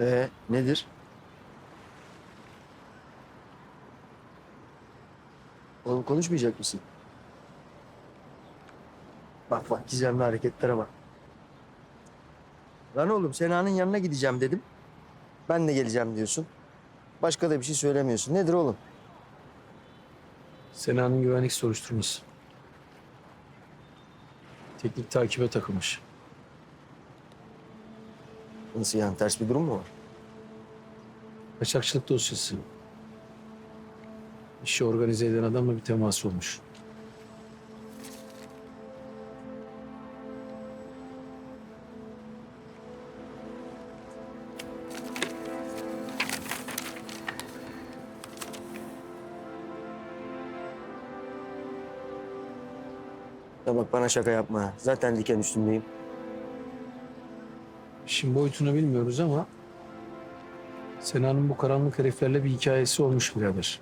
Ee, nedir? Oğlum konuşmayacak mısın? Bak bak gizemli hareketlere bak. Lan oğlum Sena'nın yanına gideceğim dedim. Ben de geleceğim diyorsun. Başka da bir şey söylemiyorsun. Nedir oğlum? Sena'nın güvenlik soruşturması. Teknik takibe takılmış. Nasıl yani ters bir durum mu var? Kaçakçılık dosyası. İşi organize eden adamla bir temas olmuş. Ya bak bana şaka yapma. Zaten diken üstündeyim. İşin boyutunu bilmiyoruz ama Sena'nın bu karanlık heriflerle bir hikayesi olmuş birader.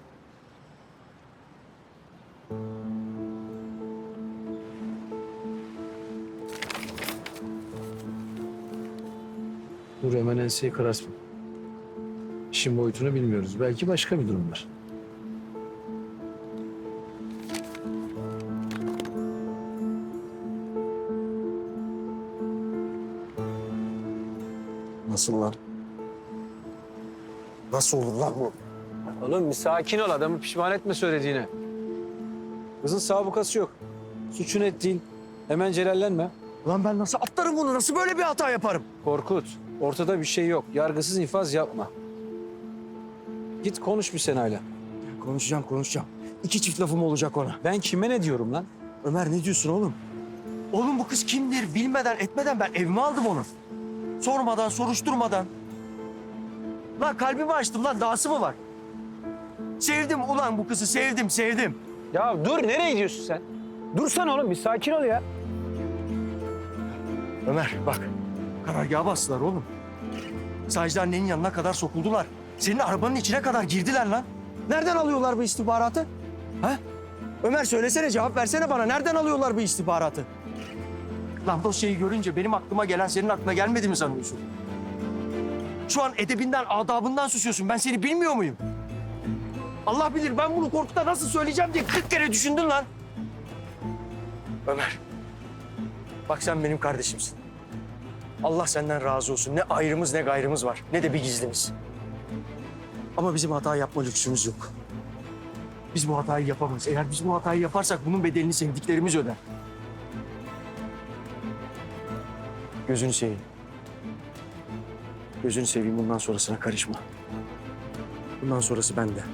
Dur hemen enseyi karartma. İşin boyutunu bilmiyoruz. Belki başka bir durum var. Nasıl lan? Nasıl olur lan bu? Oğlum bir sakin ol adamı pişman etme söylediğine. Kızın sabıkası yok. Suçun et değil. Hemen celallenme. Lan ben nasıl atlarım bunu? Nasıl böyle bir hata yaparım? Korkut, ortada bir şey yok. Yargısız infaz yapma. Git konuş bir Sena'yla. Konuşacağım, konuşacağım. İki çift lafım olacak ona. Ben kime ne diyorum lan? Ömer ne diyorsun oğlum? Oğlum bu kız kimdir? Bilmeden etmeden ben evime aldım onu. Sormadan, soruşturmadan. Lan kalbimi açtım lan. Dahası mı var? Sevdim ulan bu kızı. Sevdim, sevdim. Ya dur nereye gidiyorsun sen? Dursana oğlum bir sakin ol ya. Ömer bak. Karargaha bastılar oğlum. Sadece annenin yanına kadar sokuldular. Senin arabanın içine kadar girdiler lan. Nereden alıyorlar bu istihbaratı? Ha? Ömer söylesene cevap versene bana. Nereden alıyorlar bu istihbaratı? Lan dosyayı görünce benim aklıma gelen senin aklına gelmedi mi sanıyorsun? Şu an edebinden, adabından susuyorsun. Ben seni bilmiyor muyum? Allah bilir ben bunu korkuda nasıl söyleyeceğim diye 40 kere düşündün lan. Ömer. Bak sen benim kardeşimsin. Allah senden razı olsun. Ne ayrımız ne gayrımız var. Ne de bir gizlimiz. Ama bizim hata yapma lüksümüz yok. Biz bu hatayı yapamayız. Eğer biz bu hatayı yaparsak bunun bedelini sevdiklerimiz öder. Gözünü seveyim. Gözünü seveyim bundan sonrasına karışma. Bundan sonrası bende.